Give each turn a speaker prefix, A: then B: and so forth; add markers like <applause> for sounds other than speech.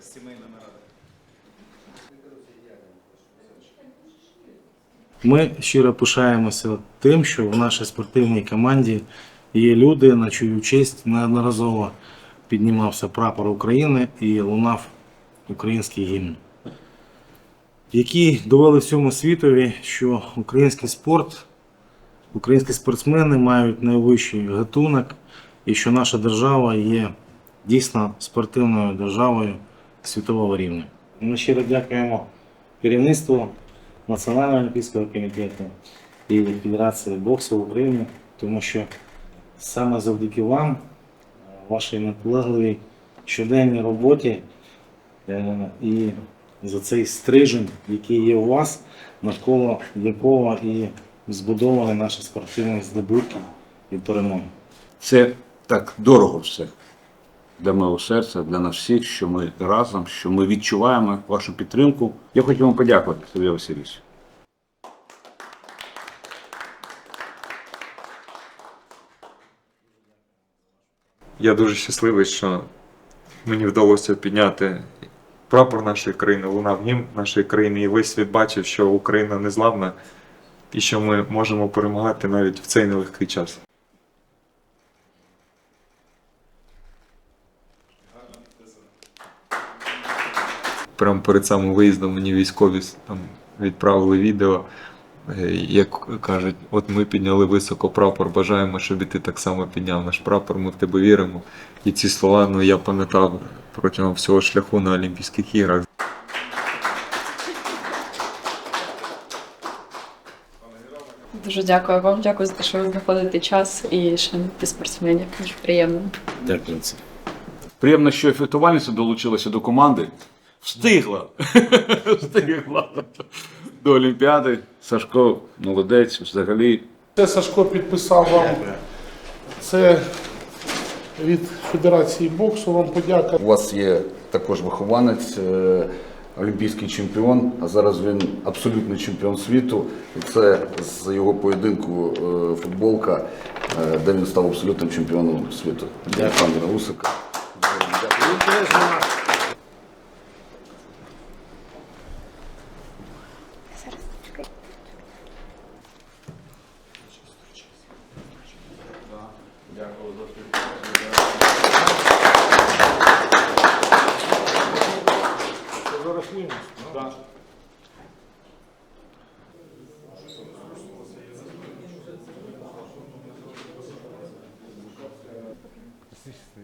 A: сімейна нарада.
B: Ми щиро пишаємося тим, що в нашій спортивній команді є люди, на чию честь неодноразово піднімався прапор України і лунав український гімн, які довели всьому світові, що український спорт, українські спортсмени мають найвищий гатунок і що наша держава є дійсно спортивною державою світового рівня. Ми щиро дякуємо керівництву Національного олімпійського комітету і Федерації боксу в Україні, тому що саме завдяки вам, вашій наполегливій щоденній роботі е, і за цей стрижень, який є у вас, навколо якого і збудовані наші спортивні здобутки і перемоги.
C: Це так дорого все для мого серця, для нас всіх, що ми разом, що ми відчуваємо вашу підтримку. Я хочу вам подякувати, Сергій Васильович.
D: Я дуже щасливий, що мені вдалося підняти прапор нашої країни, лунав гімн нашої країни, і весь світ бачив, що Україна незламна і що ми можемо перемагати навіть в цей нелегкий час. Прямо перед самим виїздом мені військові там відправили відео, е, як кажуть, от ми підняли високо прапор, бажаємо, щоб і ти так само підняв наш прапор, ми в тебе віримо. І ці слова ну, я пам'ятав протягом всього шляху на Олімпійських іграх.
E: Дуже дякую вам. Дякую за те, що ви знаходите час і шануєте спортсменів. Дуже приємно.
B: Дякую.
C: Приємно, що фехтувальниця долучилася до команди. Встигла. <laughs> Встигла до Олімпіади. Сашко молодець взагалі.
F: Це Сашко підписав вам. Це від Федерації боксу вам подяка.
G: У вас є також вихованець, е, олімпійський чемпіон, а зараз він абсолютний чемпіон світу. І це з його поєдинку е, футболка, е, де він став абсолютним чемпіоном світу. Олександра Усика. Дякую за співпрацю. Так. Assiste.